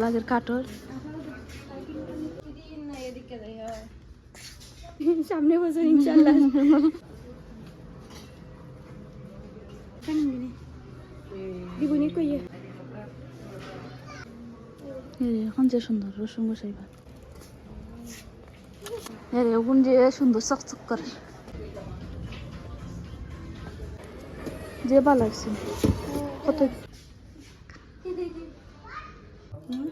লাগের কাটর হয় সামনে বছর ইনশাল্লাহ। দিবনি কইয়ে এখন যে সুন্দর রসুন বসাই ভাত এরে ওগুন যে সুন্দর চকচক করে। যে ভালো লাগছে কত আসসালামু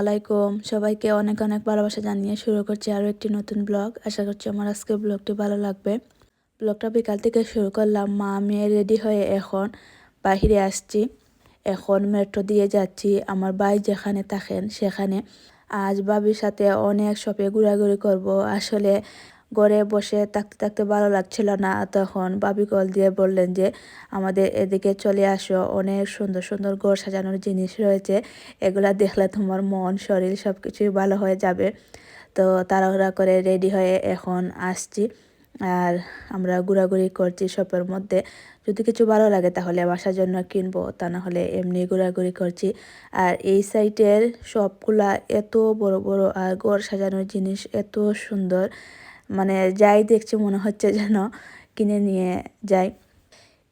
আলাইকুম। সবাইকে অনেক অনেক ভালোবাসা জানিয়ে শুরু করছি আরও একটি নতুন ব্লগ। আশা করছি আমার আজকের ব্লগটি ভালো লাগবে। ব্লগটা বিকাল থেকে শুরু করলাম। মা মেয়ে রেডি হয়ে এখন বাহিরে আসছি। এখন মেট্রো দিয়ে যাচ্ছি। আমার ভাই যেখানে থাকেন সেখানে। আজ বাবির সাথে অনেক শপে ঘোরাঘুরি করব। আসলে ঘরে বসে থাকতে থাকতে ভালো লাগছিল না। তখন বাবি কল দিয়ে বললেন যে, আমাদের এদিকে চলে আসো। অনেক সুন্দর সুন্দর ঘর সাজানোর জিনিস রয়েছে। এগুলা দেখলে তোমার মন, শরীর সব কিছুই ভালো হয়ে যাবে। তো তাড়াহুড়া করে রেডি হয়ে এখন আসছি। আর আমরা ঘোরাঘুরি করছি শপের মধ্যে। যদি কিছু ভালো লাগে তাহলে বাসার জন্য কিনবো। তা না হলে এমনি ঘোরাঘুরি করছি। আর এই সাইটের সবগুলা এত বড় বড় আর ঘর সাজানোর জিনিস এত সুন্দর। মানে যাই দেখছি মনে হচ্ছে যেন কিনে নিয়ে যাই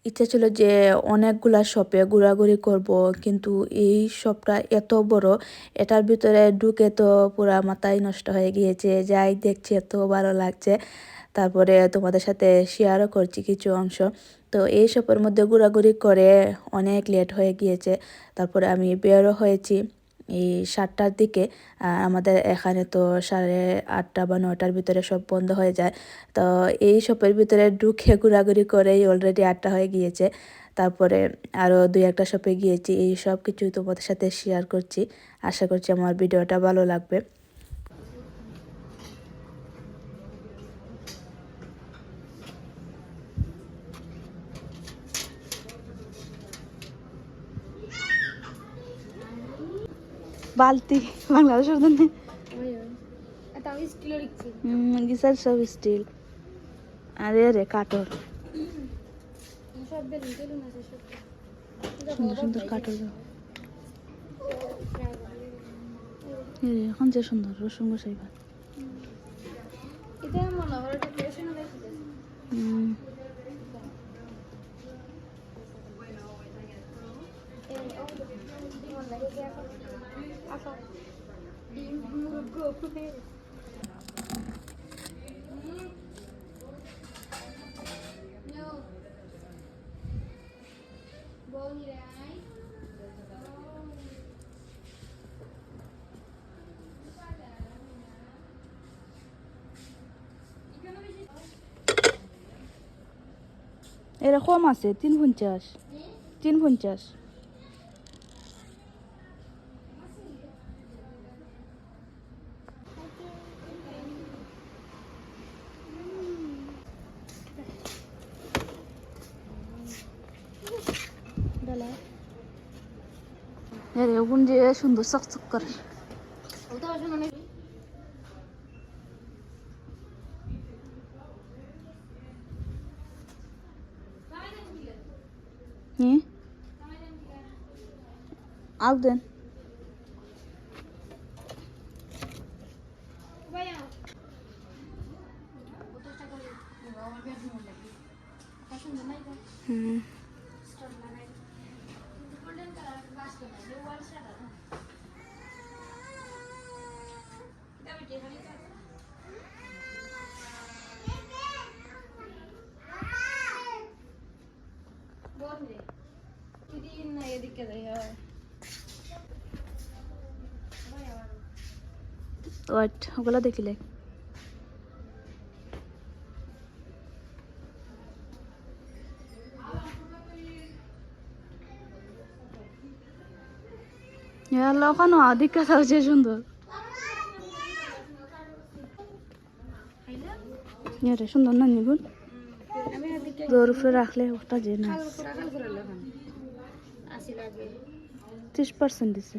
ইচ্ছা ছিল যে অনেকগুলা শপে ঘোরাঘুরি করব, কিন্তু এই শপটা এত বড়, এটার ভিতরে ঢুকে তো পুরা মাথায় নষ্ট হয়ে গিয়েছে। যাই দেখছি এত ভালো লাগছে। তারপরে তোমাদের সাথে শেয়ারও করছি কিছু অংশ। তো এই শপের মধ্যে ঘোরাঘুরি করে অনেক লেট হয়ে গিয়েছে। তারপরে আমি বেরও হয়েছি। এই সাতটার দিকে আমাদের এখানে তো সাড়ে আটটা বা নটার ভিতরে সব বন্ধ হয়ে যায়। তো এই শপের ভিতরে ঢুকে ঘোরাঘুরি করেই অলরেডি আটটা হয়ে গিয়েছে। তারপরে আরও দুই একটা শপে গিয়েছি, এই সব কিছু তোমাদের সাথে শেয়ার করছি। আশা করছি আমার ভিডিওটা ভালো লাগবে। বালতি বাংলাদেশের জন্য। গিসার সব স্টিল আরে রে কাটর সুন্দর সুন্দর কাটর এখন যে সুন্দর, রসুন গোসাই এরকম আছে তিন পঞ্চাশ তিন পঞ্চাশ এরে ওগুন যে সুন্দর চকচক করে ওটা আসলে অনেক দিন না এদিকে যাই হয়। ওয়াট ওগুলো দেখিলে। ওখানে অধিক কথা হচ্ছে সুন্দর। সুন্দর না নিগুন দৌড় উপরে রাখলে ওটা যে না। ত্রিশ পার্সেন্ট দিছে।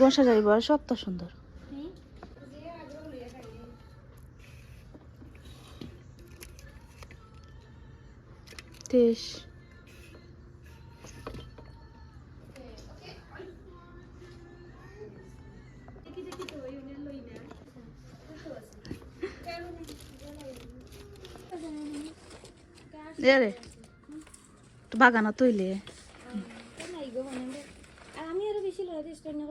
গোসা যাইব সব তো সুন্দর। তেইশ। বাগানা তৈলে আর আমি আরও বেশি লড়াই চেষ্টা নেব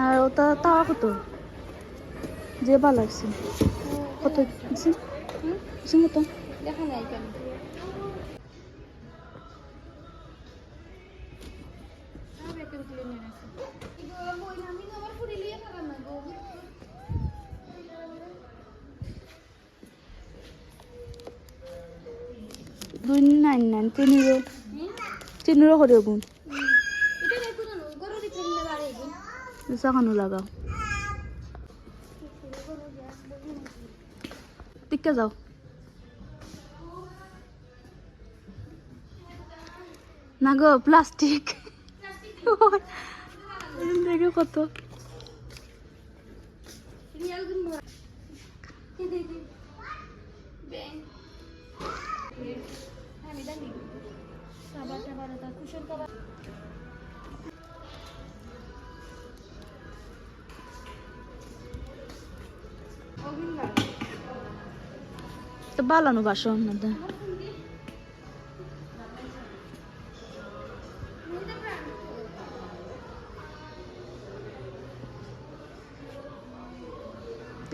আর ওটা তাওয়া কত? যে ভালো লাগছে কত? কত দেখা নাই কেন? দুই নাইন নাইন তিনিরো তিনিরো করে গুণ। চাকানো লাগাও টিকা যাও না গো প্লাস্টিক দেখে কত তো বালানো বাসন না দে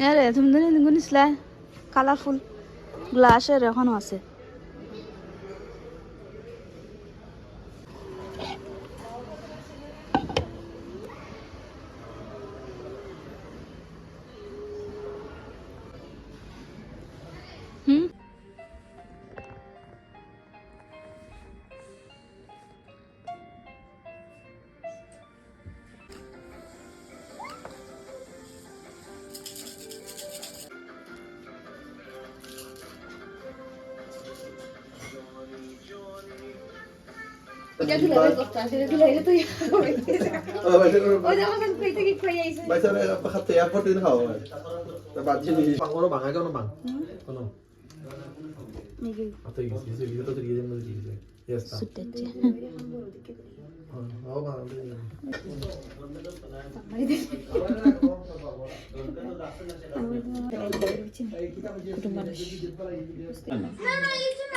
আরে তুমি নিছিলা কালারফুল গ্লাসের এখনও আছে। Ya tú le vas a bajarte ya por ti, ya está. Su teche. Vamos a ver. ¿Qué te pasa? ¿Qué te pasa? ¿Qué te pasa? ¿Qué te pasa? ¿Qué te pasa? ¿Qué te pasa? ¿Qué te pasa?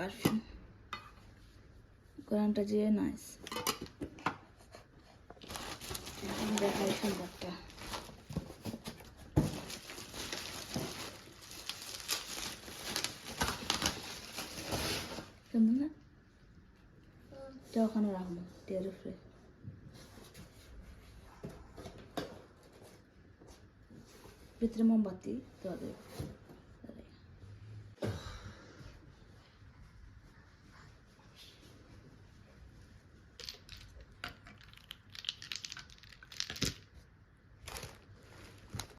Perfume কোরআনটা যে nice. দেখাই সুন্দরটা। কেমন না? ওখানে রাখব টিয়ার উপরে। ভিতরে মোমবাতি দেওয়া দেবে